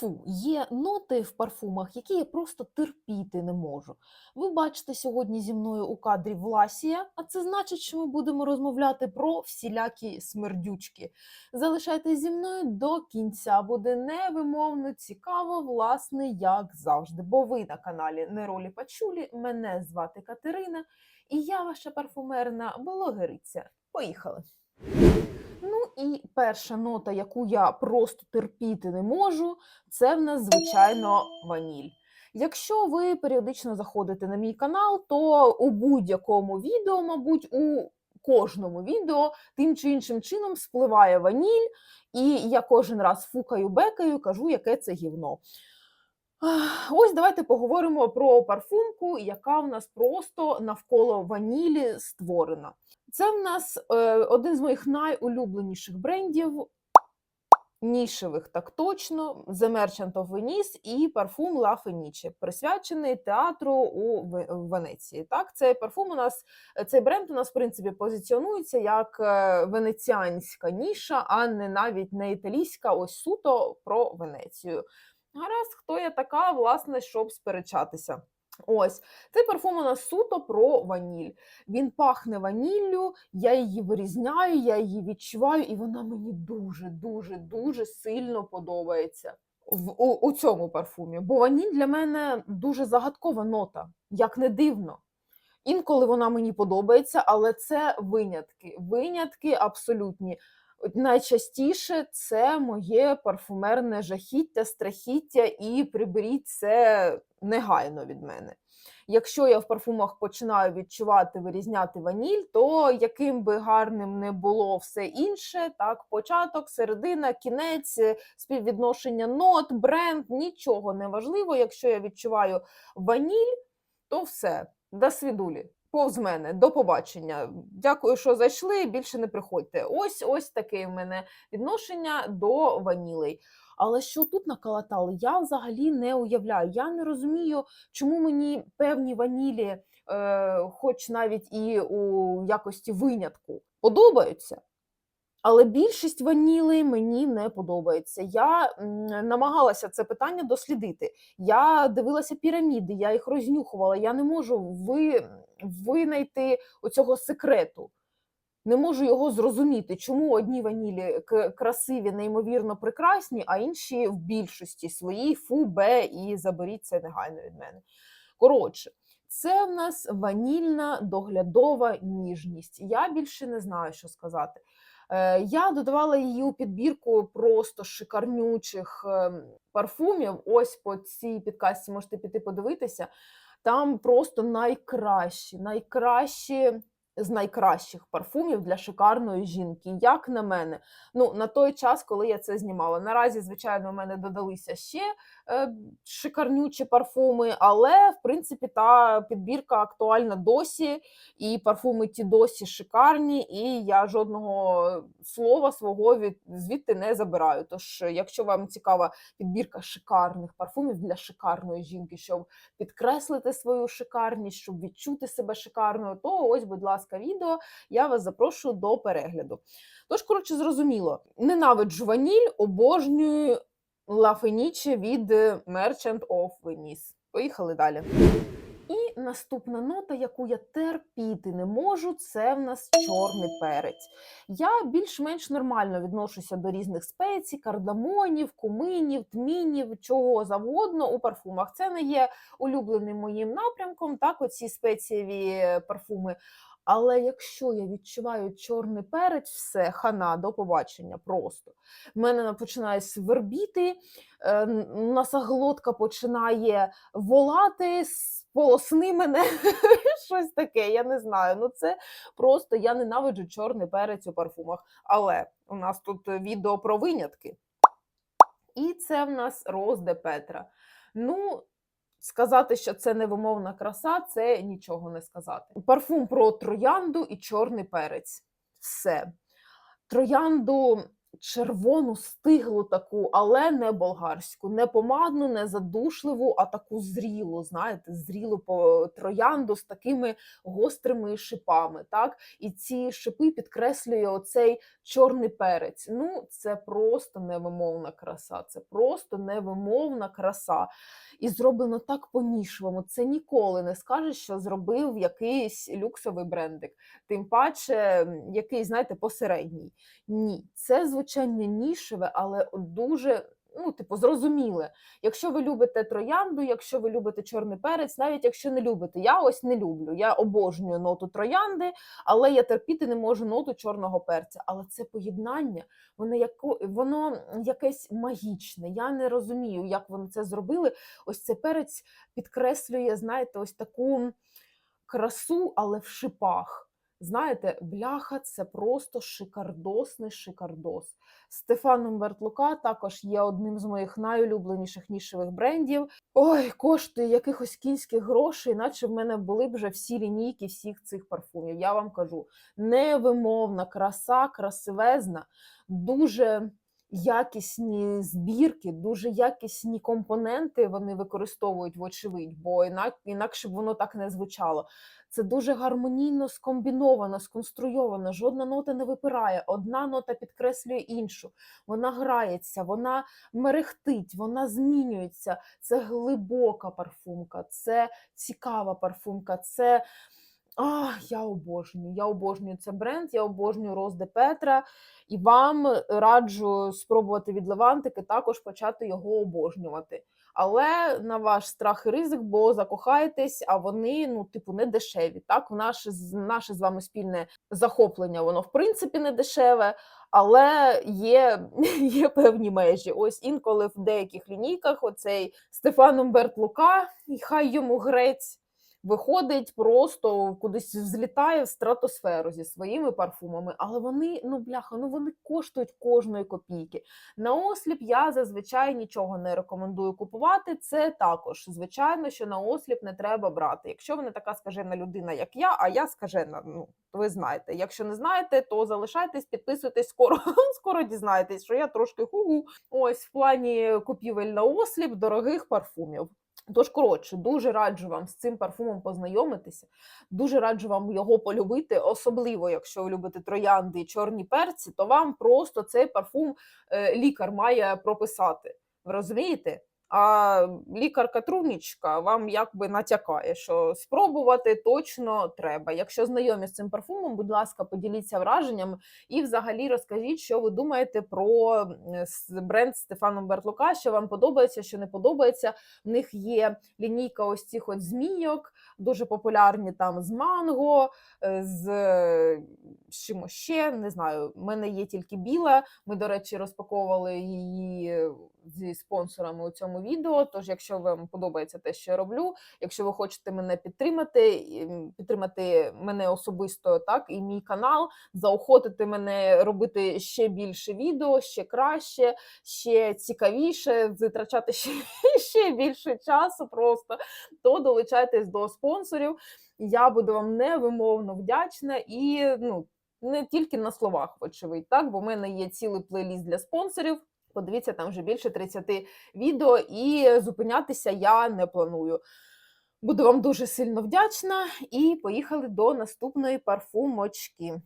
Фу, є ноти в парфумах, які я просто терпіти не можу. Ви бачите сьогодні зі мною у кадрі Власія, а це значить, що ми будемо розмовляти про всілякі смердючки. Залишайтесь зі мною до кінця, буде невимовно цікаво, власне, як завжди. Бо ви на каналі Неролі Пачулі, мене звати Катерина, і я ваша парфумерна блогериця. Поїхали! Ну і перша нота, яку я просто терпіти не можу, це в нас, звичайно, ваніль. Якщо ви періодично заходите на мій канал, то у будь-якому відео, мабуть, у кожному відео тим чи іншим чином спливає ваніль, і я кожен раз фукаю бекаю, кажу, яке це гівно. Ось давайте поговоримо про парфумку, яка в нас просто навколо ванілі створена. Це в нас е, один з моїх найулюбленіших брендів, нішевих, так точно, The Merchant of Venice і парфум La Fenice, присвячений театру у Венеції. Так, цей парфум у нас, цей бренд у нас, в принципі, позиціонується як е, венеціанська ніша, а не навіть не італійська, ось суто про Венецію. Гаразд, хто я така, власне, щоб сперечатися. Ось цей парфум у нас суто про ваніль. Він пахне ваніллю, я її вирізняю, я її відчуваю, і вона мені дуже, дуже, дуже сильно подобається в, у, у цьому парфумі. Бо ваніль для мене дуже загадкова нота, як не дивно. Інколи вона мені подобається, але це винятки. Винятки абсолютні. Найчастіше це моє парфумерне жахіття, страхіття, і приберіть це негайно від мене. Якщо я в парфумах починаю відчувати, вирізняти ваніль, то яким би гарним не було все інше, так, початок, середина, кінець, е, співвідношення нот, бренд, нічого не важливо. Якщо я відчуваю ваніль, то все, до свідулі. Повз мене, до побачення. Дякую, що зайшли. Більше не приходьте. Ось ось таке в мене відношення до ванілей. Але що тут накалатали, я взагалі не уявляю. Я не розумію, чому мені певні ванілі, е, хоч навіть і у якості винятку, подобаються. Але більшість ванілей мені не подобається. Я намагалася це питання дослідити. Я дивилася піраміди, я їх рознюхувала. Я не можу ви, винайти оцього секрету. Не можу його зрозуміти, чому одні ванілі красиві, неймовірно прекрасні, а інші в більшості своїй фу, бе і заберіть це негайно від мене. Коротше, це в нас ванільна доглядова ніжність. Я більше не знаю, що сказати. Е, Я додавала її у підбірку просто шикарнючих ем, парфумів. Ось по цій підкасті можете піти подивитися. Там просто найкращі, найкращі з найкращих парфумів для шикарної жінки, як на мене. Ну, на той час, коли я це знімала. Наразі, звичайно, у мене додалися ще е, шикарнючі парфуми, але в принципі та підбірка актуальна досі, і парфуми ті досі шикарні, і я жодного слова свого від звідти не забираю. Тож, якщо вам цікава підбірка шикарних парфумів для шикарної жінки, щоб підкреслити свою шикарність, щоб відчути себе шикарною, то ось, будь ласка, відео. Я вас запрошую до перегляду. Тож, коротше, зрозуміло, ненавиджу ваніль, обожнюю Fenice від е, Merchant of Venice. Поїхали далі. І наступна нота, яку я терпіти не можу, це в нас чорний перець. Я більш-менш нормально відношуся до різних спецій, кардамонів, куминів, тмінів, чого завгодно у парфумах. Це не є улюбленим моїм напрямком, так, оці спецієві е, парфуми. Але якщо я відчуваю чорний перець, все, хана, до побачення просто. В мене починає свербіти, е, н- носоглотка починає волати, полосни мене, щось таке, я не знаю. Ну це просто я ненавиджу чорний перець у парфумах. Але у нас тут відео про винятки. І це в нас Роз де Петра. Ну, сказати, що це невимовна краса, це нічого не сказати. Парфум про троянду і чорний перець. Все. Троянду червону стиглу таку, але не болгарську, не помадну, не задушливу, а таку зрілу, знаєте, зрілу по троянду з такими гострими шипами. Так? І ці шипи підкреслює оцей чорний перець. Ну, це просто невимовна краса. Це просто невимовна краса. І зроблено так по-нішевому. Це ніколи не скажеш, що зробив якийсь люксовий брендик. Тим паче, який, знаєте, посередній. Ні, це звучання нішеве, але дуже. Ну, типу, зрозуміле. Якщо ви любите троянду, якщо ви любите чорний перець, навіть якщо не любите, я ось не люблю. Я обожнюю ноту троянди, але я терпіти не можу ноту чорного перця. Але це поєднання, воно яко, воно якесь магічне. Я не розумію, як вони це зробили. Ось цей перець підкреслює, знаєте, ось таку красу, але в шипах. Знаєте, бляха це просто шикардосний шикардос. Стефан Умберт Лука також є одним з моїх найулюбленіших нішевих брендів. Ой, коштує якихось кінських грошей, наче в мене були б вже всі лінійки всіх цих парфумів. Я вам кажу, невимовна краса, красивезна, дуже якісні збірки, дуже якісні компоненти вони використовують, вочевидь, бо інакше б воно так не звучало. Це дуже гармонійно скомбіновано, сконструйовано. Жодна нота не випирає, одна нота підкреслює іншу. Вона грається, вона мерехтить, вона змінюється. Це глибока парфумка, це цікава парфумка, це. А, я обожнюю, я обожнюю цей бренд, я обожнюю Роз де Петра, і вам раджу спробувати від Левантики також почати його обожнювати. Але на ваш страх і ризик, бо закохаєтесь, а вони, ну, типу, не дешеві. Так, наше, наше з вами спільне захоплення, воно в принципі не дешеве, але є, є певні межі. Ось інколи в деяких лінійках оцей Стефан Умберт Лука, хай йому грець. Виходить, просто кудись взлітає в стратосферу зі своїми парфумами, але вони, ну бляха, ну вони коштують кожної копійки. На осліп я зазвичай нічого не рекомендую купувати. Це також звичайно, що на осліп не треба брати. Якщо ви не така скажена людина, як я, а я скажена, ну ви знаєте. Якщо не знаєте, то залишайтесь, підписуйтесь скоро. Скоро дізнаєтесь, що я трошки хугу. Ось в плані купівель на осліп дорогих парфумів. Тож, коротше, дуже раджу вам з цим парфумом познайомитися. Дуже раджу вам його полюбити, особливо якщо ви любите троянди і чорні перці, то вам просто цей парфум е, лікар має прописати. Ви розумієте? А лікарка трунічка вам якби натякає, що спробувати точно треба. Якщо знайомі з цим парфумом, будь ласка, поділіться враженнями і взагалі розкажіть, що ви думаєте про бренд Стефану Бертлука, що вам подобається, що не подобається. В них є лінійка ось цих от змійок, дуже популярні там з манго, е, з, е, чимось ще. Не знаю, в мене є тільки біла. Ми, до речі, розпаковували її зі спонсорами у цьому відео. Тож, якщо вам подобається те, що я роблю, якщо ви хочете мене підтримати, підтримати мене особисто, так і мій канал, заохотити мене робити ще більше відео, ще краще, ще цікавіше, витрачати ще, ще більше часу просто, то долучайтесь до спонсорів. Я буду вам невимовно вдячна і ну. Не тільки на словах, вочевидь, так, бо в мене є цілий плейліст для спонсорів. Подивіться, там вже більше 30 відео, і зупинятися я не планую. Буду вам дуже сильно вдячна. І поїхали до наступної парфумочки.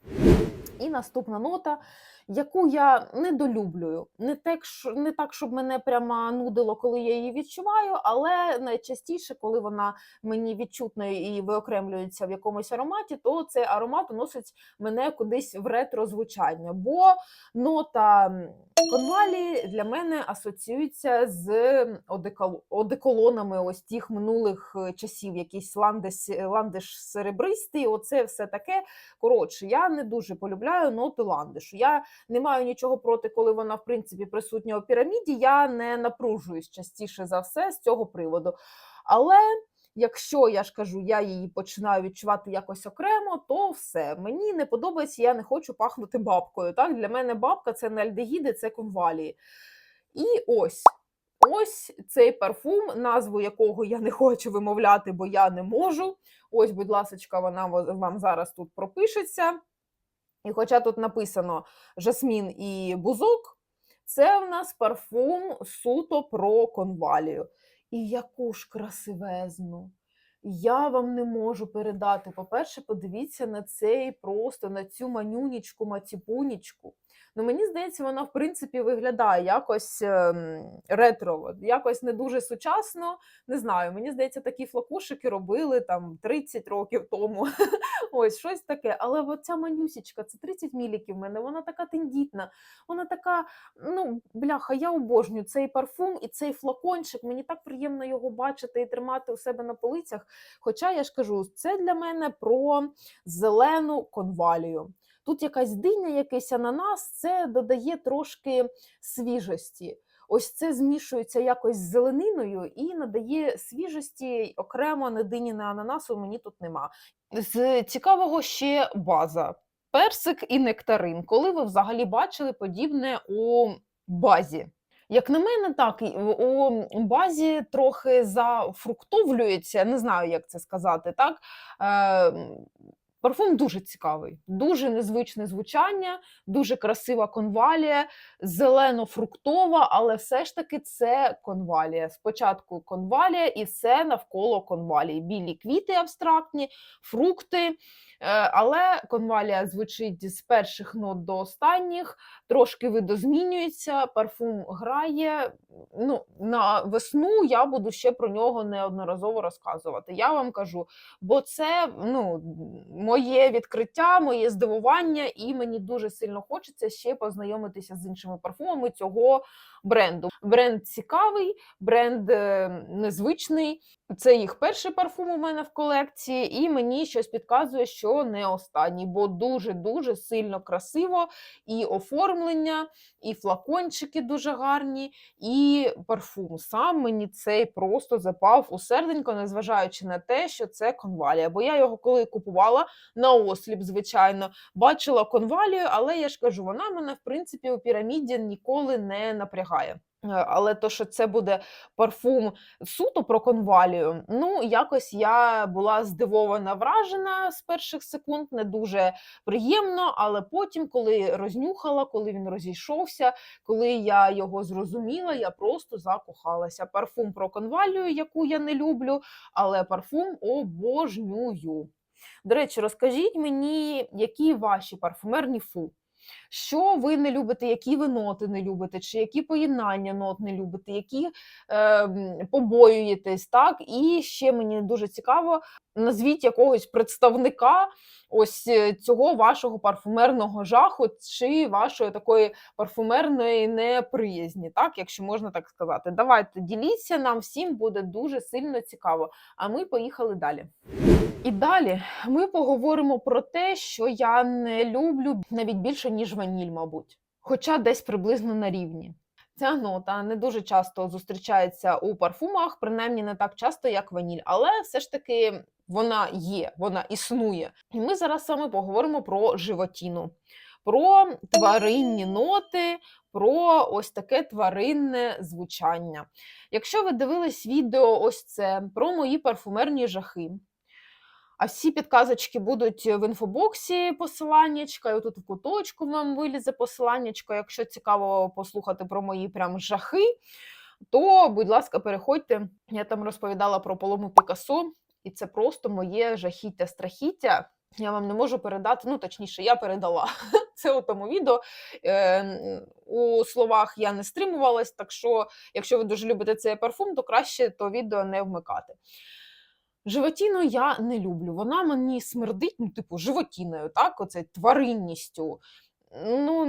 І наступна нота, яку я недолюблюю. Не так, не так, щоб мене прямо нудило, коли я її відчуваю, але найчастіше, коли вона мені відчутно і виокремлюється в якомусь ароматі, то цей аромат уносить мене кудись в ретро-звучання. Бо нота конвалі для мене асоціюється з одекол- одеколонами ось тих минулих е, часів, якийсь ландиш, ландиш серебристий, оце все таке. Коротше, я не дуже полюбляю ноту ландишу. Я не маю нічого проти, коли вона, в принципі, присутня у піраміді. Я не напружуюсь частіше за все з цього приводу. Але якщо я ж кажу, я її починаю відчувати якось окремо, то все. Мені не подобається, я не хочу пахнути бабкою. Так? Для мене бабка це не альдегіди, це конвалії. І ось. Ось цей парфум, назву якого я не хочу вимовляти, бо я не можу. Ось, будь ласка, вона вам зараз тут пропишеться. І хоча тут написано жасмін і бузок, це в нас парфум суто про конвалію. І яку ж красивезну. Я вам не можу передати. По-перше, подивіться на цей просто на цю манюнічку, маціпунічку. Ну, мені здається, вона в принципі виглядає якось ем, ретро, якось не дуже сучасно. Не знаю, мені здається, такі флакушики робили там 30 років тому. Ось щось таке. Але от ця манюсічка, це 30 міліків в мене, вона така тендітна, вона така, ну, бляха, я обожнюю цей парфум і цей флакончик. Мені так приємно його бачити і тримати у себе на полицях. Хоча я ж кажу, це для мене про зелену конвалію. Тут якась диня, якийсь ананас, це додає трошки свіжості. Ось це змішується якось з зелениною і надає свіжості окремо на дині на ананасу мені тут нема. З цікавого ще база. Персик і нектарин. Коли ви взагалі бачили подібне у базі? Як на мене, так у базі трохи зафруктовлюється, не знаю, як це сказати, так. Е, Парфум дуже цікавий, дуже незвичне звучання, дуже красива конвалія, зелено-фруктова, але все ж таки це конвалія. Спочатку конвалія і все навколо конвалії. Білі квіти абстрактні, фрукти. Е, Але конвалія звучить з перших нот до останніх, трошки видозмінюється, парфум грає. Ну, На весну я буду ще про нього неодноразово розказувати. Я вам кажу, бо це ну, моє відкриття, моє здивування, і мені дуже сильно хочеться ще познайомитися з іншими парфумами цього бренду. Бренд цікавий, бренд е, незвичний. Це їх перший парфум у мене в колекції, і мені щось підказує, що не останній, бо дуже-дуже сильно красиво і оформлення, і флакончики дуже гарні, і парфум. Сам мені цей просто запав у серденько, незважаючи на те, що це конвалія. Бо я його коли купувала на осліп, звичайно, бачила конвалію, але я ж кажу, вона мене в принципі у піраміді ніколи не напрягає. Е, Але то, що це буде парфум суто про конвалію, ну якось я була здивована, вражена з перших секунд, не дуже приємно. Але потім, коли рознюхала, коли він розійшовся, коли я його зрозуміла, я просто закохалася. Парфум про конвалію, яку я не люблю, але парфум обожнюю. До речі, розкажіть мені, які ваші парфумерні фу. Що ви не любите, які ви ноти не любите, чи які поєднання нот не любите, які е, побоюєтесь, так? І ще мені дуже цікаво, назвіть якогось представника ось е, цього вашого парфумерного жаху чи вашої такої парфумерної неприязні, так, якщо можна так сказати. Давайте діліться, нам всім буде дуже сильно цікаво. А ми поїхали далі. І далі ми поговоримо про те, що я не люблю навіть більше, ніж ваніль, мабуть, хоча десь приблизно на рівні. Ця нота не дуже часто зустрічається у парфумах, принаймні не так часто, як ваніль, але все ж таки вона є, вона існує. І ми зараз саме поговоримо про животіну, про тваринні ноти, про ось таке тваринне звучання. Якщо ви дивились відео, ось це про мої парфумерні жахи. А всі підказочки будуть в інфобоксі посиланнячка, і отут в куточку вам вилізе посиланнячко. Якщо цікаво послухати про мої прям жахи, то, будь ласка, переходьте. Я там розповідала про полому Пікасо, і це просто моє жахіття-страхіття. Я вам не можу передати, ну точніше, я передала це у тому відео. Е, у словах я не стримувалась, так що, якщо ви дуже любите цей парфум, то краще то відео не вмикати. Животіну я не люблю. Вона мені смердить, ну, типу, животіною, так, оце тваринністю. Ну,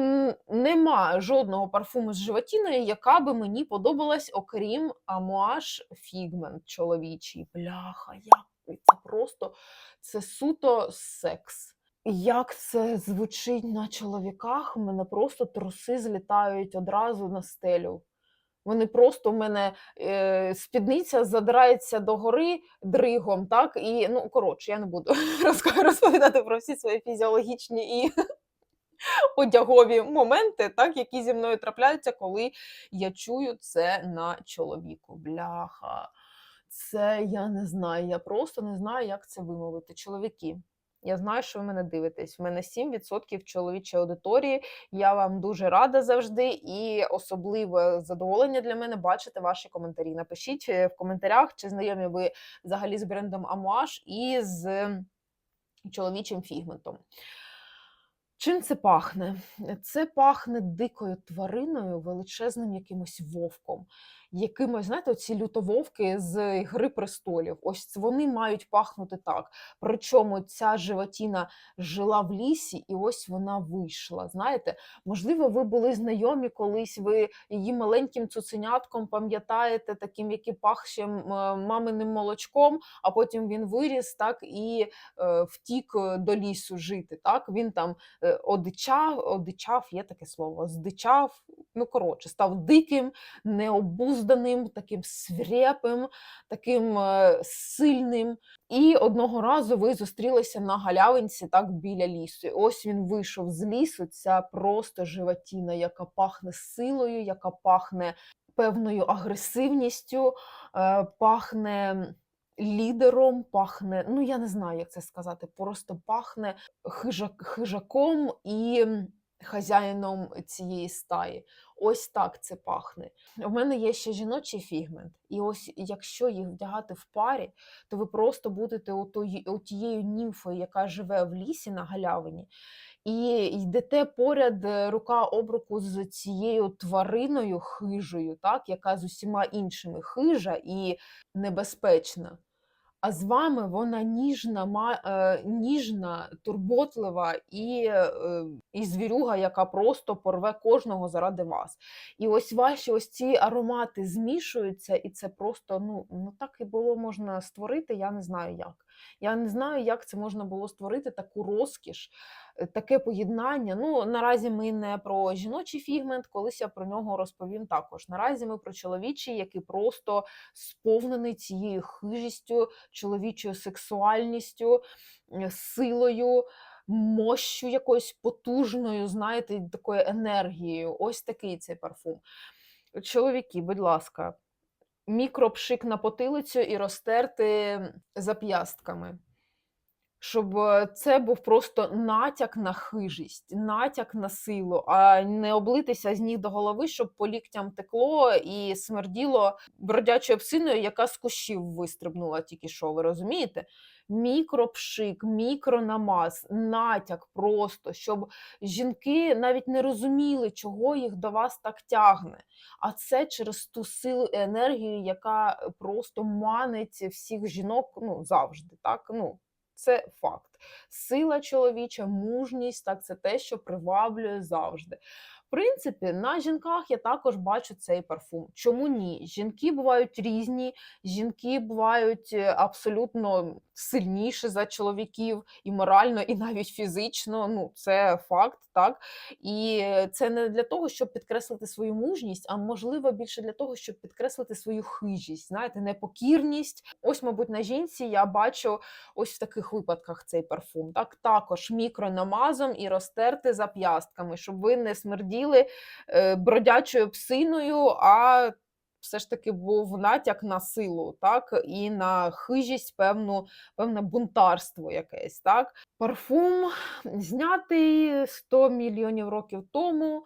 нема жодного парфуму з животіною, яка би мені подобалась, окрім Амуаш Фігмент чоловічий. Бляха, як це просто це суто секс. Як це звучить на чоловіках, мене просто труси злітають одразу на стелю. Вони просто в мене е, спідниця задирається догори дригом, так? І, ну, коротше, я не буду розповідати про всі свої фізіологічні і одягові моменти, так, які зі мною трапляються, коли я чую це на чоловіку. Бляха. Це я не знаю. Я просто не знаю, як це вимовити. Чоловіки. Я знаю, що ви мене дивитесь. У мене 7% чоловічої аудиторії. Я вам дуже рада завжди, і особливе задоволення для мене бачити ваші коментарі. Напишіть е, в коментарях, чи знайомі ви взагалі з брендом Амуаш і з чоловічим фігментом. Чим це пахне? Це пахне дикою твариною, величезним якимось вовком. Якимось, знаєте, оці лютововки з Гри престолів. Ось вони мають пахнути так. Причому ця животіна жила в лісі, і ось вона вийшла. Знаєте, можливо, ви були знайомі колись, ви її маленьким цуценятком пам'ятаєте, таким, який пах ще е, маминим молочком, а потім він виріс так і е, втік е, до лісу жити. Так він там е, одичав, одичав, є таке слово, здичав. Ну, коротше, став диким, необузданим, таким свирепим, таким е, сильним. І одного разу ви зустрілися на галявинці так біля лісу. І ось він вийшов з лісу. Ця просто животіна, яка пахне силою, яка пахне певною агресивністю, е, пахне лідером, пахне, ну я не знаю, як це сказати, просто пахне хижак, хижаком і хазяїном цієї стаї. Ось так це пахне. У мене є ще жіночий фігмент, і ось якщо їх вдягати в парі, то ви просто будете отією німфою, яка живе в лісі на галявині, і йдете поряд е, рука об руку з цією твариною хижою, так, яка з усіма іншими хижа і небезпечна. А з вами вона ніжна, е, ніжна, турботлива і, е, і звірюга, яка просто порве кожного заради вас. І ось ваші ось ці аромати змішуються, і це просто ну, ну так і було можна створити. Я не знаю як. Я не знаю, як це можна було створити таку розкіш, е, таке поєднання. Ну, наразі ми не про жіночий фігмент, колись я про нього розповім також. Наразі ми про чоловічий, який просто сповнений цією хижістю, чоловічою сексуальністю, е, силою. Мощю якоюсь потужною, знаєте, такою енергією. Ось такий цей парфум. Чоловіки, будь ласка, мікропшик на потилицю і розтерти зап'ястками. Щоб е, це був просто натяк на хижість, натяк на силу, а не облитися з ніг до голови, щоб по ліктям текло і смерділо бродячою псиною, яка з кущів вистрибнула тільки що, ви розумієте? Мікропшик, мікронамаз, натяк просто, щоб жінки навіть не розуміли, чого їх до вас так тягне. А це через ту силу і енергію, яка просто манить всіх жінок ну, завжди. Так? Ну, це факт. Сила чоловіча, мужність, так це те, що приваблює завжди. В принципі, на жінках я також бачу цей парфум. Чому ні? Жінки бувають різні, жінки бувають е, абсолютно сильніші за чоловіків і морально, і навіть фізично. Ну, це факт, так. І це не для того, щоб підкреслити свою мужність, а можливо більше для того, щоб підкреслити свою хижість, знаєте, непокірність. Ось, мабуть, на жінці я бачу ось в таких випадках цей парфум. Так, також мікронамазом і розтерти зап'ястками, щоб ви не смерділи е, бродячою псиною, а все ж таки був натяк на силу, так, і на хижість, певну, певне бунтарство якесь. Так. Парфум знятий 100 мільйонів років тому.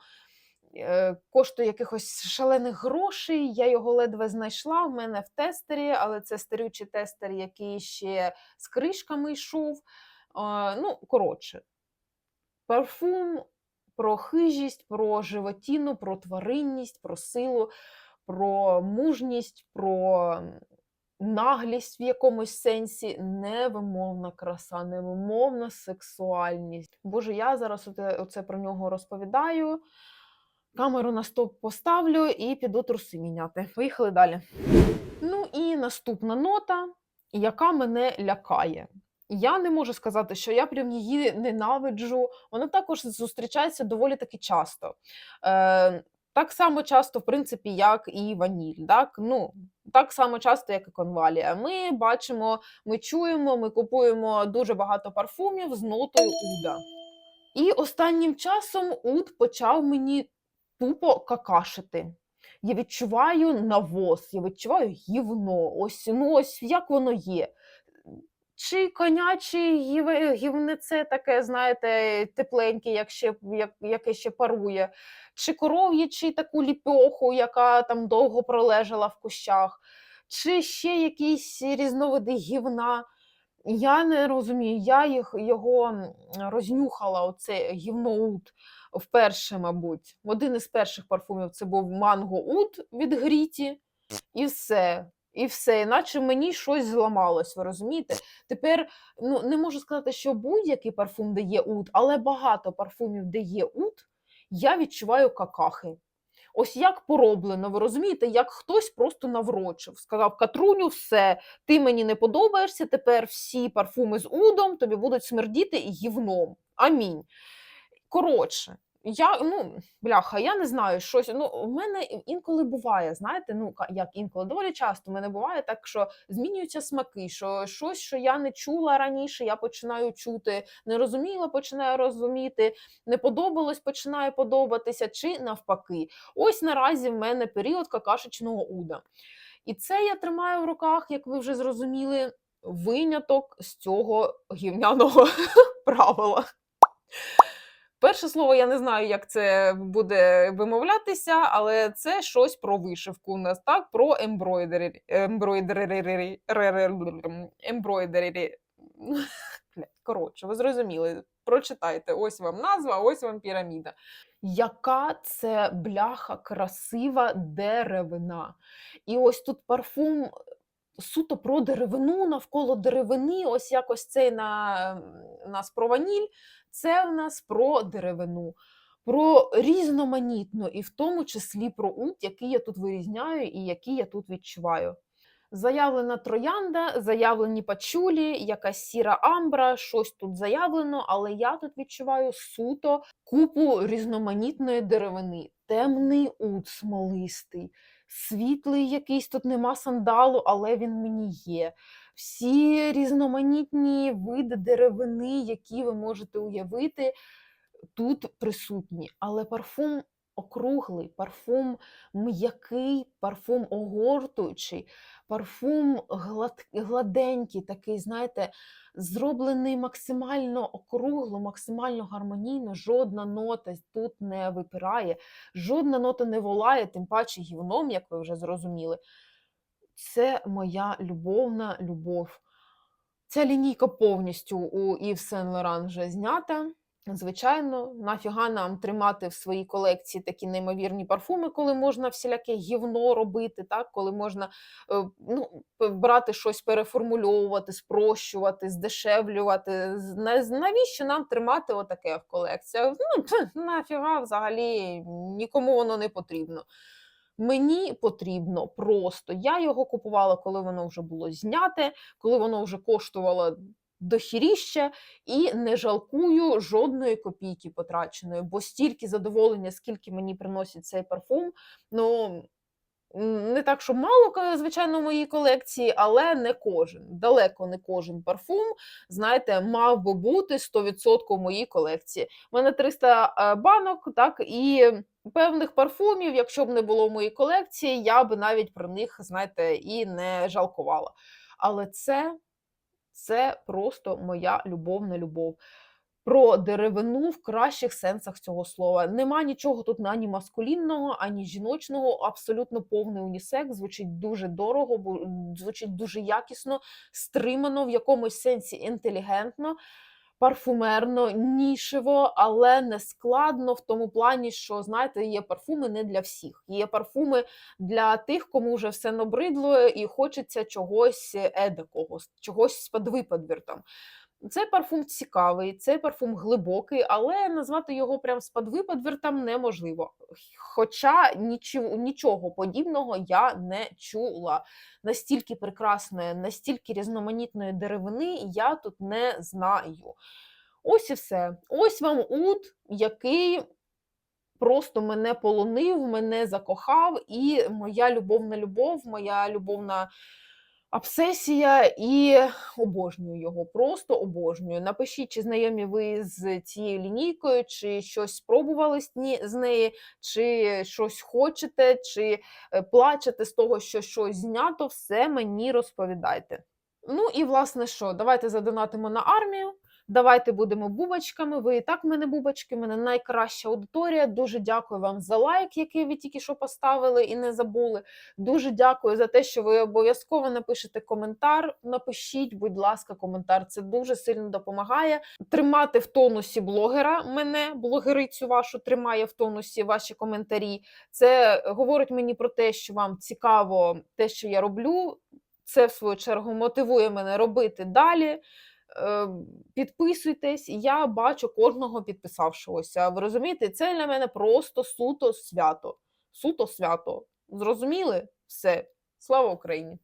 е, Коштує якихось шалених грошей. Я його ледве знайшла в мене в тестері, але це старючий тестер, який ще з кришками йшов. Ну, коротше, парфум про хижість, про животіну, про тваринність, про силу, про мужність, про наглість в якомусь сенсі, невимовна краса, невимовна сексуальність. Боже, я зараз оце, про нього розповідаю. Камеру на стоп поставлю і піду труси міняти. Поїхали далі. Ну і наступна нота, яка мене лякає. Я не можу сказати, що я прям її ненавиджу. Вона також зустрічається доволі таки часто. Е, так само часто, в принципі, як і ваніль. Так? Ну, так само часто, як і конвалія. Ми бачимо, ми чуємо, ми купуємо дуже багато парфумів з нотою Уда. І останнім часом Уд почав мені тупо какашити. Я відчуваю навоз, я відчуваю гівно. Ось, ну, ось як воно є. Чи коняче гіве- гівнеце таке, знаєте, тепленьке, як ще, як, яке ще парує, чи коров'ячий таку ліпьоху, яка там довго пролежала в кущах, чи ще якісь різновиди гівна. Я не розумію, я їх, його рознюхала, оце гівноут, вперше, мабуть. Один із перших парфумів це був Манго Ут від Гріті, і все. І все, іначе мені щось зламалось, ви розумієте? Тепер ну, не можу сказати, що будь-який парфум, де є ут, але багато парфумів, де є ут, я відчуваю какахи. Ось як пороблено, ви розумієте, як хтось просто наврочив, сказав: Катруню, все, ти мені не подобаєшся, тепер всі парфуми з удом тобі будуть смердіти і гівном. Амінь. Коротше, я ну бляха, я не знаю, щось. Ну, в мене інколи буває, знаєте, ну як інколи доволі часто в мене буває так, що змінюються смаки, що щось, що я не чула раніше, я починаю чути, не розуміла, починаю розуміти, не подобалось, починає подобатися, чи навпаки. Ось наразі в мене період какашечного уда. І це я тримаю в руках, як ви вже зрозуміли, виняток з цього гівняного правила. Перше слово я не знаю, як це буде вимовлятися, але це щось про вишивку у нас, так? Про ембройдері. Ембройдері. Коротше, ви зрозуміли. Прочитайте, ось вам назва, ось вам піраміда. Яка це бляха красива деревина. І ось тут парфум суто про деревину, навколо деревини, ось якось цей на нас про ваніль, це в нас про деревину, про різноманітну, і в тому числі про ут, який я тут вирізняю і який я тут відчуваю. Заявлена троянда, заявлені пачулі, якась сіра амбра, щось тут заявлено, але я тут відчуваю суто купу різноманітної деревини, темний ут смолистий, світлий якийсь тут нема сандалу, але він мені є. Всі різноманітні види деревини, які ви можете уявити, тут присутні. Але парфум округлий, парфум м'який, парфум огортуючий, парфум глад, гладенький, такий, знаєте, зроблений максимально округло, максимально гармонійно. Жодна нота тут не випирає, жодна нота не волає, тим паче гівном, як ви вже зрозуміли. Це моя любовна любов. Ця лінійка повністю у Yves Saint Laurent вже знята. Звичайно, нафіга нам тримати в своїй колекції такі неймовірні парфуми, коли можна всіляке гівно робити, так? коли можна е, ну, брати щось, переформульовувати, спрощувати, здешевлювати. Навіщо нам тримати отаке в колекціях? Ну, нафіга взагалі нікому воно не потрібно. Мені потрібно просто. Я його купувала, коли воно вже було зняте, коли воно вже коштувало дохіріще, і не жалкую жодної копійки потраченої, бо стільки задоволення, скільки мені приносить цей парфум, ну. Не так, що мало, звичайно, в моїй колекції, але не кожен, далеко не кожен парфум, знаєте, мав би бути 100% в моїй колекції. У мене 300 е, банок, так, і певних парфумів, якщо б не було в моїй колекції, я б навіть про них, знаєте, і не жалкувала. Але це, це просто моя любовна любов. Про деревину в кращих сенсах цього слова. Нема нічого тут ані маскулінного, ані жіночного, абсолютно повний унісек. Звучить дуже дорого, звучить дуже якісно, стримано, в якомусь сенсі інтелігентно парфумерно, нішево, але не складно в тому плані, що знаєте, є парфуми не для всіх. Є парфуми для тих, кому вже все набридло і хочеться чогось едакого, чогось з подвиподвіртом. Цей парфум цікавий, цей парфум глибокий, але назвати його прям з подвиподвіртом неможливо. Хоча нічого, нічого подібного я не чула. Настільки прекрасної, настільки різноманітної деревини я тут не знаю. Ось і все. Ось вам ут, який просто мене полонив, мене закохав, і моя любовна любов, моя любовна обсесія, і обожнюю його, просто обожнюю. Напишіть, чи знайомі ви з цією лінійкою, чи щось спробували з неї, чи щось хочете, чи е, плачете з того, що щось знято, все мені розповідайте. Ну і власне що? Давайте задонатимо на армію. Давайте будемо бубочками. Ви і так в мене бубочки, в мене найкраща аудиторія. Дуже дякую вам за лайк, який ви тільки що поставили і не забули. Дуже дякую за те, що ви обов'язково напишете коментар. Напишіть, будь ласка, коментар. Це дуже сильно допомагає. Тримати в тонусі блогера мене, блогерицю вашу тримає в тонусі ваші коментарі. Це говорить мені про те, що вам цікаво те, що я роблю. Це, в свою чергу, мотивує мене робити далі. Е, Підписуйтесь, я бачу кожного підписавшогося. Ви розумієте, це для мене просто суто свято. Суто свято. Зрозуміли? Все. Слава Україні!